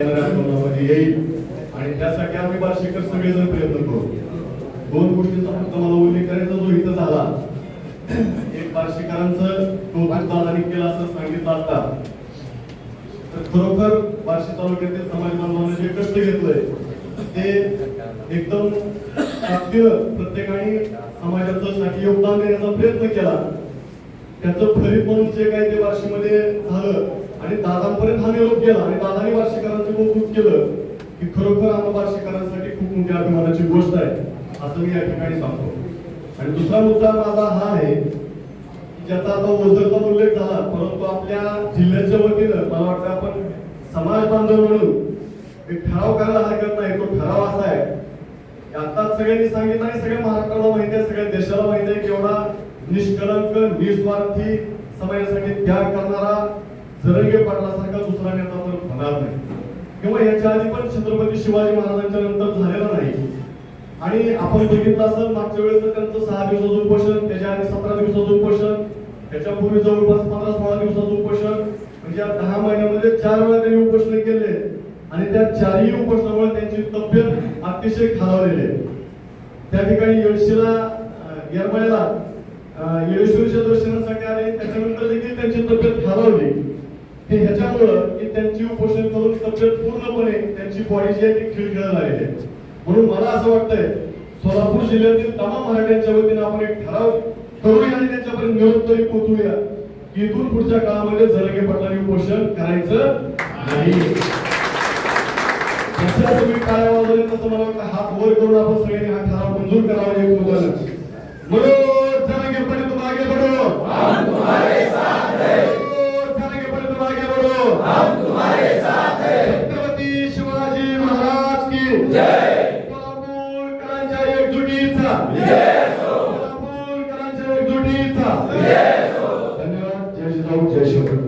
येईल. आणि त्यासाठी आम्ही बार्शीकर सगळेजण प्रयत्न करू. दोन गोष्टीचा फक्त मला उल्लेख करायचा जो इथं झाला. एक बार्शीकरांचं कौतुक दादानी केलं असं सांगितलं आता. तर खरोखर बार्शी तालुक्यातील समाज बांधवांनी जे कष्ट घेतलंय ते एकदम ताकदीनं प्रत्येकाने समाजाचं साठी योगदान देण्याचा प्रयत्न केला. त्याचं फलित म्हणून जे काही ते बार्शीमध्ये झालं आणि दादांपर्यंत हा निरोप गेला आणि दादानी बार्शीकरांचं कौतुक केलं की खरोखर आम्हा करण्यासाठी खूप मोठी अभिमानाची गोष्ट आहे असं मी या ठिकाणी सांगतो. आणि दुसरा मुद्दा माझा हा आहे ज्याचा आता ओझरचा उल्लेख झाला परंतु आपल्या जिल्ह्याच्या वतीनं मला वाटतं आपण समाज बांधव म्हणून एक ठराव करायला हरकत नाही तो ठराव असा आहे की आता सगळ्यांनी सांगितलं आणि सगळ्या महाराष्ट्राला माहिती आहे सगळ्या देशाला माहिती आहे की एवढा निष्कलंक निस्वार्थी समाजासाठी त्याग करणारा जरंगे पाटलासारखा दुसरा नेता तर होणार नाही किंवा याच्या आधी पण छत्रपती शिवाजी महाराजांच्या नंतर झालेला नाही. आणि आपण बघितलं असं मागच्या वेळेस त्यांचं सहा दिवसाचं उपोषण त्याच्या आधी सतरा दिवसाचं उपोषण त्याच्यापूर्वी जवळपास पंधरा सोळा दिवसाचं उपोषण. म्हणजे दहा महिन्यामध्ये चार वेळा त्यांनी उपोषण केले आणि त्या चारही उपोषणामुळे त्यांची तब्येत अतिशय खालावलेली आहे. त्या ठिकाणी येळशीला अं, येळेश्वरीच्या दर्शनासाठी आले त्याच्यानंतर देखील त्यांची तब्येत खालावली हे ह्याच्यामुळं की त्यांची उपोषण करून तब्येत पूर्णपणे त्यांची बॉडी जी आहे ती खिळखिळत झालेली आहे. म्हणून मला असं वाटतंय सोलापूर जिल्ह्यातील तमाम मराठ्यांच्या वतीने आपण एक ठराव करूया आणि त्यांच्यापर्यंत निरोप तरी पोहोचूया की इथून पुढच्या काळामध्ये जरंगे पाटलांनी उपोषण करायचं नाही. तुम्ही काय वाजवले तसं मला वाटतं हात वर करून आपण सगळ्यांनी हा ठराव मंजूर करावा एक मुद्दा म्हणून धन्यवाद जय जिजाऊ जय शिवराय.